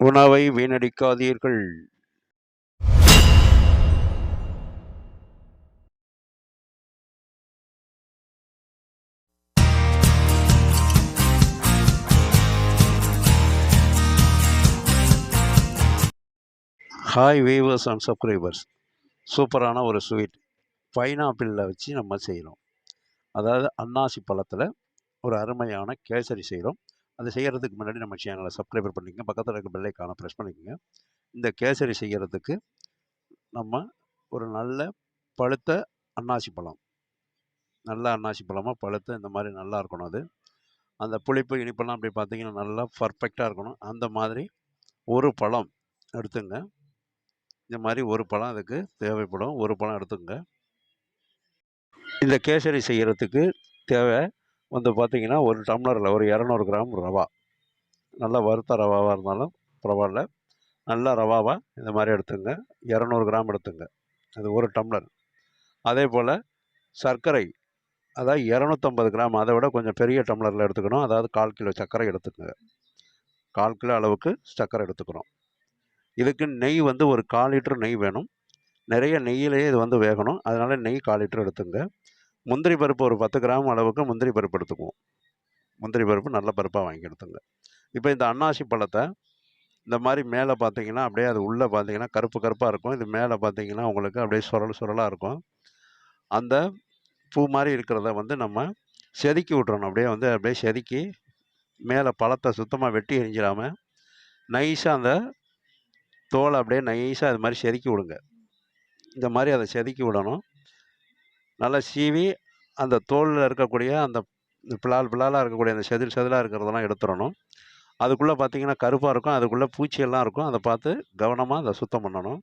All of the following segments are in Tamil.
உணவை வீணடிக்காதீர்கள். ஹாய் வீவர்ஸ் அண்ட் சப்ஸ்கிரைபர்ஸ் சூப்பரான ஒரு ஸ்வீட் பைனாப்பிளில் வச்சு நம்ம செய்கிறோம் அதாவது அன்னாசி பழத்தில் ஒரு அருமையான கேசரி செய்கிறோம் அது செய்கிறதுக்கு முன்னாடி நம்ம சேனலை சப்ஸ்கிரைபர் பண்ணிக்கங்க. பக்கத்தில் இருக்க பெல்லைக்கான ப்ரெஸ் பண்ணிக்கோங்க. இந்த கேசரி செய்கிறதுக்கு நம்ம ஒரு நல்ல பழுத்த அன்னாசி பழம். நல்ல அன்னாசி பழமாக பழுத்த இந்த மாதிரி நல்லா இருக்கணும் அது. அந்த புளிப்பு இனிப்பெல்லாம் அப்படி பார்த்தீங்கன்னா நல்லா பர்ஃபெக்டாக இருக்கணும். அந்த மாதிரி ஒரு பழம் எடுத்துங்க. இந்த மாதிரி ஒரு பழம் அதுக்கு தேவைப்படும். ஒரு பழம் எடுத்துங்க. இந்த கேசரி செய்கிறதுக்கு தேவை வந்து பார்த்திங்கன்னா ஒரு டம்ளரில் ஒரு இரநூறு கிராம் ரவா. நல்லா வறுத்த ரவாவாக இருந்தாலும் பரவாயில்ல. நல்லா ரவாவாக இந்த மாதிரி எடுத்துங்க. இரநூறு கிராம் எடுத்துங்க. அது ஒரு டம்ளர். அதே போல் சர்க்கரை அதாவது இரநூத்தம்பது கிராம் அதை விட கொஞ்சம் பெரிய டம்ளரில் எடுத்துக்கணும். அதாவது கால் கிலோ சர்க்கரை எடுத்துக்கோங்க. கால் கிலோ அளவுக்கு சர்க்கரை எடுத்துக்கிறோம் இதுக்கு நெய் வந்து ஒரு கால் லிட்டர் நெய் வேணும். நிறைய நெய்யிலேயே இது வந்து வேகணும். அதனால் நெய் கால் லிட்டர் எடுத்துங்க. முந்திரி பருப்பு ஒரு பத்து கிராம் அளவுக்கு முந்திரி பருப்பு எடுத்துக்குவோம். முந்திரி பருப்பு நல்ல பருப்பாக வாங்கி எடுத்துங்க. இப்போ இந்த அன்னாசி பழத்தை இந்த மாதிரி மேலே பார்த்தீங்கன்னா அப்படியே அது உள்ளே பார்த்தீங்கன்னா கருப்பு கருப்பாக இருக்கும். இது மேலே பார்த்தீங்கன்னா உங்களுக்கு அப்படியே சுரல் சுரலாக இருக்கும். அந்த பூ மாதிரி இருக்கிறத வந்து நம்ம செதுக்கி விட்றணும் அப்படியே வந்து அப்படியே செதுக்கி மேலே பழத்தை சுத்தமாக வெட்டி எரிஞ்சிடாமல் நைஸாக அந்த தோலை அப்படியே நைஸாக அது மாதிரி செதுக்கி விடுங்க. இந்த மாதிரி அதை செதுக்கி விடணும். நல்லா சீவி அந்த தோலில் இருக்கக்கூடிய அந்த பிளால் பிளாலாக இருக்கக்கூடிய அந்த செதில் செதிலாக இருக்கிறதெல்லாம் எடுத்துடணும். அதுக்குள்ளே பார்த்தீங்கன்னா கருப்பாக இருக்கும். அதுக்குள்ளே பூச்சியெல்லாம் இருக்கும். அதை பார்த்து கவனமாக அதை சுத்தம் பண்ணணும்.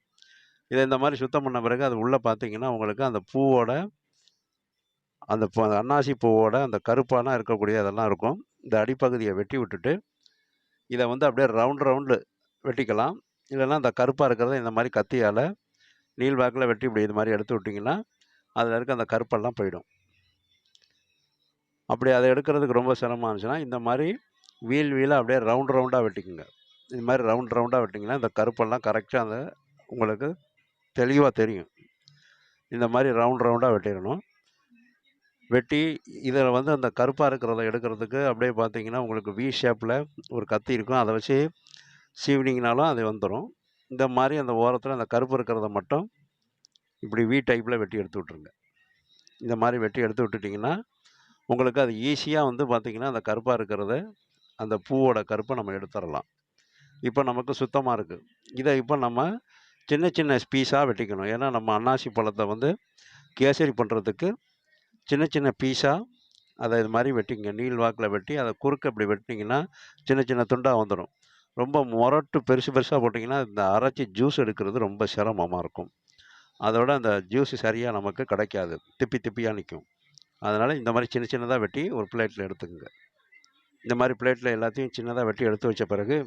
இதை இந்த மாதிரி சுத்தம் பண்ண பிறகு அது உள்ளே பார்த்தீங்கன்னா உங்களுக்கு அந்த பூவோட அந்த பூ அந்த அன்னாசி பூவோட அந்த கருப்பாலாம் இருக்கக்கூடிய அதெல்லாம் இருக்கும். இந்த அடிப்பகுதியை வெட்டி விட்டுட்டு இதை வந்து அப்படியே ரவுண்ட் ரவுண்டு வெட்டிக்கலாம். இல்லைன்னா அந்த கருப்பாக இருக்கிறத இந்த மாதிரி கத்தியால் நீல் வாக்கில் வெட்டி இப்படி இது மாதிரி எடுத்து விட்டிங்கன்னா அதில் இருக்க அந்த கருப்பெல்லாம் போயிடும். அப்படி அதை எடுக்கிறதுக்கு ரொம்ப சிரமமாக இருந்துச்சுன்னா இந்த மாதிரி வீல் வீலாக அப்படியே ரவுண்ட் ரவுண்டாக வெட்டிக்குங்க. இது மாதிரி ரவுண்ட் ரவுண்டாக வெட்டிங்கன்னா இந்த கருப்பெல்லாம் கரெக்டாக அந்த உங்களுக்கு தெளிவாக தெரியும். இந்த மாதிரி ரவுண்ட் ரவுண்டாக வெட்டிடணும். வெட்டி இதில் வந்து அந்த கருப்பாக இருக்கிறத எடுக்கிறதுக்கு அப்படியே பார்த்தீங்கன்னா உங்களுக்கு வி ஷேப்பில் ஒரு கத்தி இருக்கும். அதை வச்சு சீவினிங்கனாலும் அது வந்துடும் இந்த மாதிரி அந்த ஓரத்தில் அந்த கருப்பு இருக்கிறத மட்டும் இப்படி வி டைப்பில் வெட்டி எடுத்து விட்ருங்க இந்த மாதிரி வெட்டி எடுத்து விட்டுட்டிங்கன்னா உங்களுக்கு அது ஈஸியாக வந்து பார்த்திங்கன்னா அந்த கருப்பாக இருக்கிறத அந்த பூவோட கருப்பை நம்ம எடுத்துடலாம். இப்போ நமக்கு சுத்தமாக இருக்குது இதை இப்போ நம்ம சின்ன சின்ன பீஸாக வெட்டிக்கணும். ஏன்னா நம்ம அன்னாசி பழத்தை வந்து கேசரி பண்ணுறதுக்கு சின்ன சின்ன பீஸாக அதை இது மாதிரி வெட்டிங்க. நீள் வாக்கில் வெட்டி அதை குறுக்க இப்படி வெட்டினீங்கன்னா சின்ன சின்ன துண்டாக வந்துடும் ரொம்ப முரட்டு பெருசு பெருசாக போட்டிங்கன்னா இந்த அரைச்சி ஜூஸ் எடுக்கிறது ரொம்ப சிரமமாக இருக்கும். அதோட அந்த ஜூஸ் சரியாக நமக்கு கிடைக்காது. திப்பி திப்பியாக நிற்கும் அதனால் இந்த மாதிரி சின்ன சின்னதாக வெட்டி ஒரு பிளேட்டில் எடுத்துக்கோங்க. இந்த மாதிரி பிளேட்டில் எல்லாத்தையும் சின்னதாக வெட்டி எடுத்து வச்ச பிறகு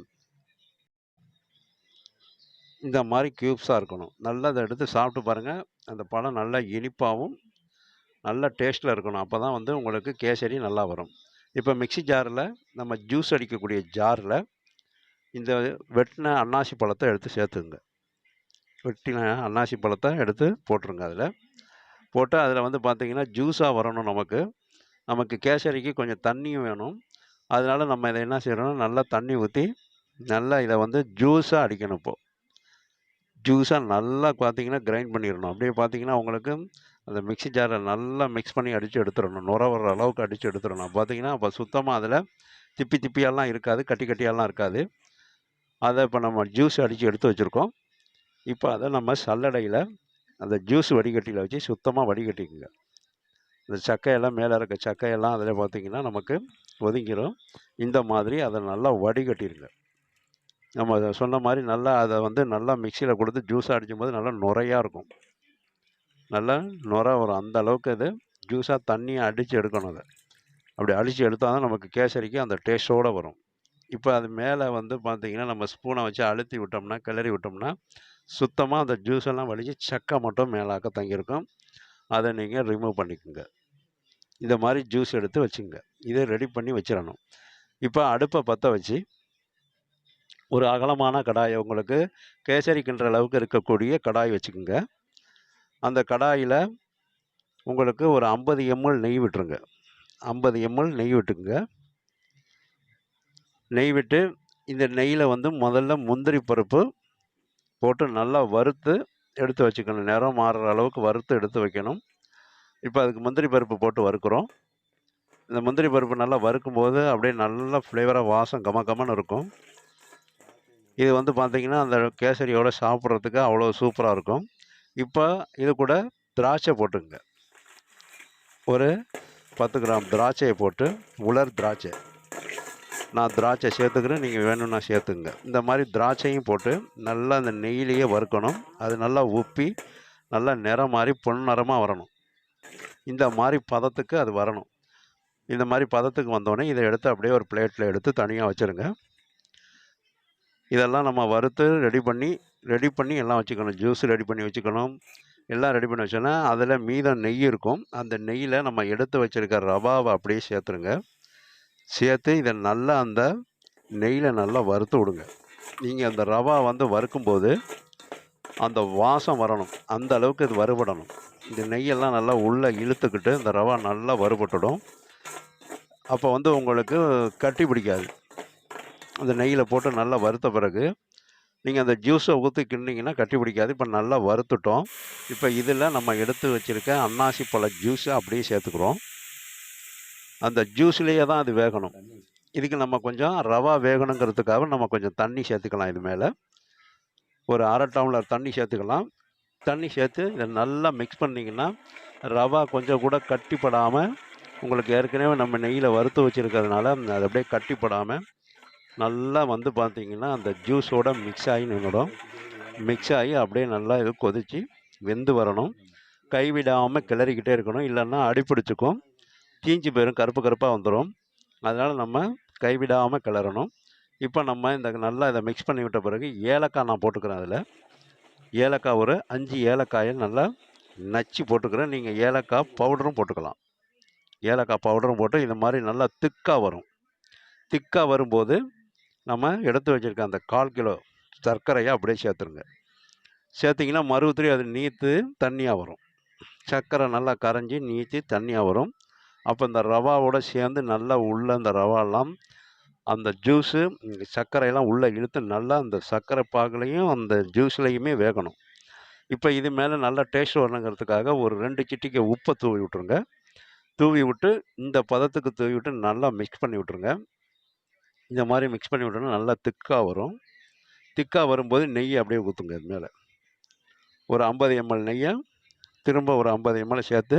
இந்த மாதிரி க்யூப்ஸாக இருக்கணும். நல்லா அதை எடுத்து சாப்பிட்டு பாருங்கள் அந்த பழம் நல்லா இனிப்பாகவும் நல்ல டேஸ்ட்டில் இருக்கணும். அப்போ தான் வந்து உங்களுக்கு கேசரி நல்லா வரும். இப்போ மிக்ஸி ஜாரில் நம்ம ஜூஸ் அடிக்கக்கூடிய ஜாரில் இந்த வெட்டின அன்னாசி பழத்தை எடுத்து சேர்த்துங்க வெட்டின அன்னாசி பழத்தை எடுத்து போட்டுருங்க அதில். போட்டு அதில் வந்து பார்த்திங்கன்னா ஜூஸாக வரணும் நமக்கு. நமக்கு கேசரிக்கு கொஞ்சம் தண்ணியும் வேணும். அதனால நம்ம இதை என்ன செய்யறோம்னா நல்லா தண்ணி ஊற்றி நல்லா இதை வந்து ஜூஸாக அடிக்கணும் இப்போது ஜூஸாக நல்லா பார்த்தீங்கன்னா கிரைண்ட் பண்ணிடணும். அப்படியே பார்த்தீங்கன்னா உங்களுக்கு அந்த மிக்ஸி ஜாரில் நல்லா மிக்ஸ் பண்ணி அடித்து எடுத்துடணும். நுர வர அளவுக்கு அடித்து எடுத்துடணும். பார்த்திங்கன்னா அப்போ சுத்தமாக அதில் திப்பி திப்பியெல்லாம் இருக்காது கட்டி கட்டியெல்லாம் இருக்காது. அதை இப்போ நம்ம ஜூஸ் அடித்து எடுத்து வச்சுருக்கோம். இப்போ அதை நம்ம சல்லடையில் அந்த ஜூஸ் வடிகட்டியில் வச்சு சுத்தமாக வடிகட்டிக்குங்க. இந்த சக்கையெல்லாம் மேலே இருக்க சக்கையெல்லாம் அதில் பார்த்தீங்கன்னா நமக்கு ஒதுங்கிடும் இந்த மாதிரி அதை நல்லா வடிகட்டிடுங்க நம்ம அதை சொன்ன மாதிரி நல்லா அதை வந்து நல்லா மிக்சியில் கொடுத்து ஜூஸாக அடிக்கும் போது நல்லா நுரையாக இருக்கும். நல்லா நுர வரும். அந்த அளவுக்கு அது ஜூஸாக தண்ணியை அடித்து எடுக்கணும் அதை. அப்படி அடித்து எடுத்தால் தான் நமக்கு கேசரிக்கு அந்த டேஸ்ட்டோடு வரும். இப்போ அது மேலே வந்து பார்த்திங்கன்னா நம்ம ஸ்பூனை வச்சு அழுத்தி விட்டோம்னா கிளறி விட்டோம்னா சுத்தமாக அந்த ஜூஸ் எல்லாம் வலிச்சு சக்கை மட்டும் மேலாக்க தங்கியிருக்கும். அதை நீங்கள் ரிமூவ் பண்ணிக்கோங்க. இந்த மாதிரி ஜூஸ் எடுத்து வச்சுங்க. இதை ரெடி பண்ணி வச்சிடணும். இப்போ அடுப்பை பற்ற வச்சு ஒரு அகலமான கடாயை உங்களுக்கு கேசரி கிண்டுற அளவுக்கு இருக்கக்கூடிய கடாய் வச்சுக்கோங்க. அந்த கடாயில் உங்களுக்கு ஒரு ஐம்பது எம்எல் நெய் விட்டுருங்க. ஐம்பது எம்எல் நெய் விட்டுக்குங்க. நெய் விட்டு இந்த நெய்யில் வந்து முதல்ல முந்திரி பருப்பு போட்டு நல்லா வறுத்து எடுத்து வச்சுக்கணும். நிறம் மாறுற அளவுக்கு வறுத்து எடுத்து வைக்கணும். இப்போ அதுக்கு முந்திரி பருப்பு போட்டு வறுக்கிறோம். இந்த முந்திரி பருப்பு நல்லா வறுக்கும்போது அப்படியே நல்ல ஃப்ளேவராக வாசம் கம கமன்னு இருக்கும். இது வந்து பார்த்திங்கன்னா அந்த கேசரியோடு சாப்பிட்றதுக்கு அவ்வளோ சூப்பராக இருக்கும். இப்போ இது கூட திராட்சை போட்டுங்க ஒரு பத்து கிராம் திராட்சையை போட்டு உலர் திராட்சை. நான் திராட்சை சேர்த்துக்கிறேன் நீங்கள் வேணும்னா சேர்த்துங்க. இந்த மாதிரி திராட்சையும் போட்டு நல்லா அந்த நெய்யிலேயே வறுக்கணும். அது நல்லா உப்பி நல்லா நிறம் மாதிரி பொன்னிறமாக வரணும். இந்த மாதிரி பதத்துக்கு அது வரணும். இந்த மாதிரி பதத்துக்கு வந்தோடனே இதை எடுத்து அப்படியே ஒரு பிளேட்டில் எடுத்து தனியாக வச்சுருங்க. இதெல்லாம் நம்ம வறுத்து ரெடி பண்ணி ரெடி பண்ணி எல்லாம் வச்சுக்கணும். ஜூஸ் ரெடி பண்ணி வச்சுக்கணும். எல்லாம் ரெடி பண்ணி வச்சோன்னா அதில் மீதம் நெய் இருக்கும். அந்த நெய்யில் நம்ம எடுத்து வச்சுருக்க ரவாவை அப்படியே சேர்த்துருங்க. சேர்த்து இதை நல்லா அந்த நெய்யில் நல்லா வறுத்து விடுங்க. நீங்கள் அந்த ரவா வந்து வறுக்கும்போது அந்த வாசம் வரணும். அந்த அளவுக்கு இது வறுபடணும். இந்த நெய்யெல்லாம் நல்லா உள்ளே இழுத்துக்கிட்டு இந்த ரவா நல்லா வறுபட்டுடும். அப்போ வந்து உங்களுக்கு கட்டி பிடிக்காது. அந்த நெய்யில் போட்டு நல்லா வறுத்த பிறகு நீங்கள் அந்த ஜூஸை ஊற்றி கிண்டிங்கன்னா கட்டி பிடிக்காது. இப்போ நல்லா வறுத்துட்டோம். இப்போ இதில் நம்ம எடுத்து வச்சுருக்க அன்னாசி பழ ஜூஸை அப்படியே சேர்த்துக்கிறோம். அந்த ஜூஸ்லேயே தான் அது வேகணும். இதுக்கு நம்ம கொஞ்சம் ரவா வேகணுங்கிறதுக்காக நம்ம கொஞ்சம் தண்ணி சேர்த்துக்கலாம் இது மேலே. ஒரு அரை டம்ளர் தண்ணி சேர்த்துக்கலாம். தண்ணி சேர்த்து இதை நல்லா மிக்ஸ் பண்ணிங்கன்னா ரவா கொஞ்சம் கூட கட்டிப்படாமல் உங்களுக்கு ஏற்கனவே நம்ம நெய்யில் வறுத்து வச்சுருக்கிறதுனால அது அப்படியே கட்டிப்படாமல் நல்லா வந்து பார்த்தீங்கன்னா அந்த ஜூஸோட மிக்ஸ் ஆகி நின்றுடும் மிக்ஸ் ஆகி அப்படியே நல்லா இது கொதித்து வெந்து வரணும். கைவிடாமல் கிளறிக்கிட்டே இருக்கணும். இல்லைன்னா அடிப்பிடிச்சிக்கும். தீஞ்சு போயிடும் கருப்பு கருப்பாக வந்துடும் அதனால் நம்ம கைவிடாமல் கிளறணும். இப்போ நம்ம இந்த நல்லா இதை மிக்ஸ் பண்ணி விட்ட பிறகு ஏலக்காய் நான் போட்டுக்கிறேன் அதில். ஏலக்காய் ஒரு அஞ்சு ஏலக்காயை நல்லா நச்சு போட்டுக்கிறேன். நீங்கள் ஏலக்காய் பவுடரும் போட்டுக்கலாம். ஏலக்காய் பவுடரும் போட்டு இந்த மாதிரி நல்லா திக்காக வரும். திக்காக வரும்போது நம்ம எடுத்து வச்சுருக்க அந்த கால் கிலோ சர்க்கரையை அப்படியே சேர்த்துருங்க. சேர்த்திங்கன்னா மறுபடி அது நீத்து தண்ணியாக வரும். சர்க்கரை நல்லா கரைஞ்சி நீத்தி தண்ணியாக வரும். அப்போ இந்த ரவாவோட சேர்ந்து நல்லா உள்ள அந்த ரவாலாம் அந்த ஜூஸு சர்க்கரையெல்லாம் உள்ளே இழுத்து நல்லா அந்த சர்க்கரை பாகுலையும் அந்த ஜூஸ்லேயுமே வேகணும். இப்போ இது மேலே நல்லா டேஸ்ட் வரணுங்கிறதுக்காக ஒரு ரெண்டு சிட்டிக்கு உப்பை தூவி விட்ருங்க தூவி விட்டு இந்த பதத்துக்கு தூவி விட்டு நல்லா மிக்ஸ் பண்ணி விட்ருங்க இந்த மாதிரி மிக்ஸ் பண்ணி விட்டோன்னா நல்லா திக்காக வரும். திக்காக வரும்போது நெய்யை அப்படியே ஊற்றுங்க இது மேலே. ஒரு ஐம்பது எம்எல் நெய்யை திரும்ப ஒரு ஐம்பது எம்எல் சேர்த்து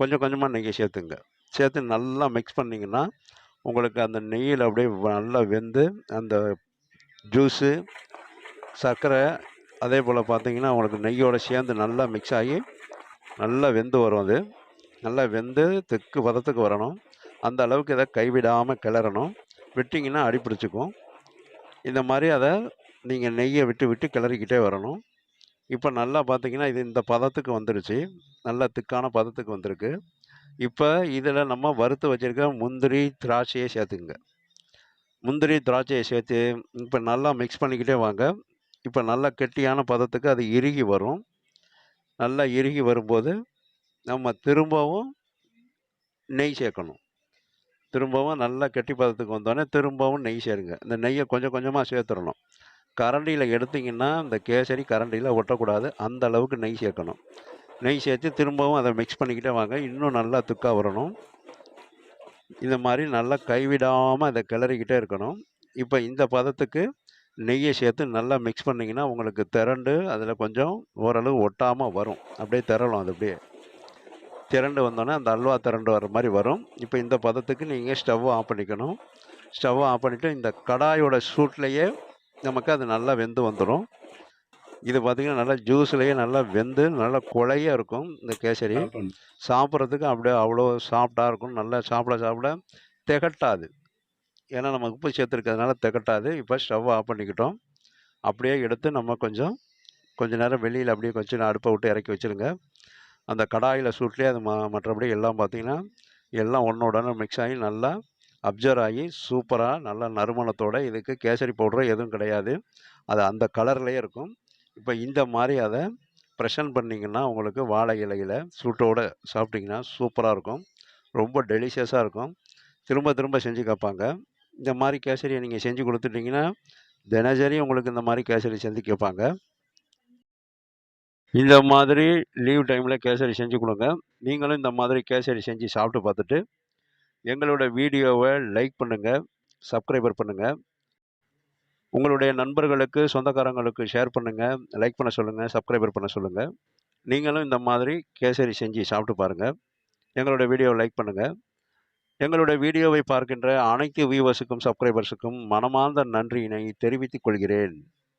கொஞ்சம் கொஞ்சமாக நெய்யை சேர்த்துங்க. சேர்த்து நல்லா மிக்ஸ் பண்ணிங்கன்னா உங்களுக்கு அந்த நெய்யில் அப்படியே நல்லா வெந்து அந்த ஜூஸு சர்க்கரை அதே போல் பார்த்தீங்கன்னா உங்களுக்கு நெய்யோடு சேர்ந்து நல்லா மிக்ஸ் ஆகி நல்லா வெந்து வரும் அது. நல்லா வெந்து தெக்கு பதத்துக்கு வரணும். அந்த அளவுக்கு இதை கைவிடாமல் கிளறணும். விட்டிங்கன்னா அடி பிடிச்சிக்கும். இந்த மாதிரி அதை நீங்கள் நெய்யை விட்டு விட்டு கிளறிக்கிட்டே வரணும். இப்போ நல்லா பார்த்தீங்கன்னா இது இந்த பதத்துக்கு வந்துருச்சு. நல்லா திக்கான பதத்துக்கு வந்திருக்கு. இப்போ இதில் நம்ம வறுத்து வச்சுருக்க முந்திரி திராட்சையை சேர்த்துக்குங்க. முந்திரி திராட்சையை சேர்த்து இப்போ நல்லா மிக்ஸ் பண்ணிக்கிட்டே வாங்க. இப்போ நல்லா கெட்டியான பதத்துக்கு அது இறுகி வரும். நல்லா இறுகி வரும்போது நம்ம திரும்பவும் நெய் சேர்க்கணும். திரும்பவும் நல்லா கெட்டி பதத்துக்கு வந்தோடனே திரும்பவும் நெய் சேருங்க. இந்த நெய்யை கொஞ்சம் கொஞ்சமாக சேர்த்துடணும். கரண்டியில் எடுத்திங்கன்னா இந்த கேசரி கரண்டியில் ஒட்டக்கூடாது. அந்த அளவுக்கு நெய் சேர்க்கணும். நெய் சேர்த்து திரும்பவும் அதை மிக்ஸ் பண்ணிக்கிட்டே வாங்க. இன்னும் நல்லா துக்காக வரணும். இந்த மாதிரி நல்லா கைவிடாமல் அதை கிளறிக்கிட்டே இருக்கணும். இப்போ இந்த பதத்துக்கு நெய்யை சேர்த்து நல்லா மிக்ஸ் பண்ணிங்கன்னா உங்களுக்கு திரண்டு அதில் கொஞ்சம் ஓரளவு ஒட்டாமல் வரும். அப்படியே திரளும் அது அப்படியே. திரண்டு வந்தோடனே அந்த அல்வா திரண்டு வர மாதிரி வரும். இப்போ இந்த பதத்துக்கு நீங்கள் ஸ்டவ் ஆஃப் பண்ணிக்கணும். ஸ்டவ் ஆஃப் பண்ணிவிட்டு இந்த கடாயோட சூட்லேயே நமக்கு அது நல்லா வெந்து வந்துடும் இது பார்த்திங்கன்னா நல்லா ஜூஸ்லேயே நல்லா வெந்து நல்லா குழைய இருக்கும் இந்த கேசரி. சாப்பிட்றதுக்கு அப்படியே அவ்வளோ சாஃப்டாக இருக்கும். நல்லா சாப்பிட சாப்பிட திகட்டாது. ஏன்னா நம்ம உப்பு சேர்த்துருக்கிறதுனால திகட்டாது. இப்போ ஸ்டவ் ஆஃப் பண்ணிக்கிட்டோம். அப்படியே எடுத்து நம்ம கொஞ்சம் கொஞ்ச நேரம் வெளியில் அப்படியே கொஞ்சம் அடுப்பை விட்டு இறக்கி வச்சுருங்க. அந்த கடாயில் சூட்லேயே அது ம மற்றபடி எல்லாம் பார்த்திங்கன்னா எல்லாம் ஒன்றோட மிக்ஸ் ஆகி நல்லா அப்சர்வ் ஆகி சூப்பராக நல்ல நறுமணத்தோட இதுக்கு கேசரி பவுடர் எதுவும் கிடையாது. அது அந்த கலர்லேயே இருக்கும். இப்போ இந்த மாதிரி அதை ப்ரெஷன் பண்ணிங்கன்னா உங்களுக்கு வாழை இலையில் சூட்டோட சாப்பிட்டிங்கன்னா சூப்பராக இருக்கும். ரொம்ப டெலிஷியஸாக இருக்கும். திரும்ப திரும்ப செஞ்சு கேட்பாங்க. இந்த மாதிரி கேசரியை நீங்கள் செஞ்சு கொடுத்துட்டிங்கன்னா தினசரி உங்களுக்கு இந்த மாதிரி கேசரி செஞ்சு கேட்பாங்க. இந்த மாதிரி லீவ் டைமில் கேசரி செஞ்சு கொடுங்க. நீங்களும் இந்த மாதிரி கேசரி செஞ்சு சாப்பிட்டு பார்த்துட்டு எங்களோட வீடியோவை லைக் பண்ணுங்கள் சப்ஸ்கிரைபர் பண்ணுங்கள் உங்களுடைய நண்பர்களுக்கு சொந்தக்காரங்களுக்கு ஷேர் பண்ணுங்கள் லைக் பண்ண சொல்லுங்கள் சப்ஸ்கிரைபர் பண்ண சொல்லுங்கள் நீங்களும் இந்த மாதிரி கேசரி செஞ்சு சாப்பிட்டு பாருங்கள் எங்களோட வீடியோவை லைக் பண்ணுங்கள் எங்களுடைய வீடியோவை பார்க்கின்ற அனைத்து வியூவர்ஸுக்கும் சப்ஸ்கிரைபர்ஸுக்கும் மனமார்ந்த நன்றியினை தெரிவித்துக் கொள்கிறேன்.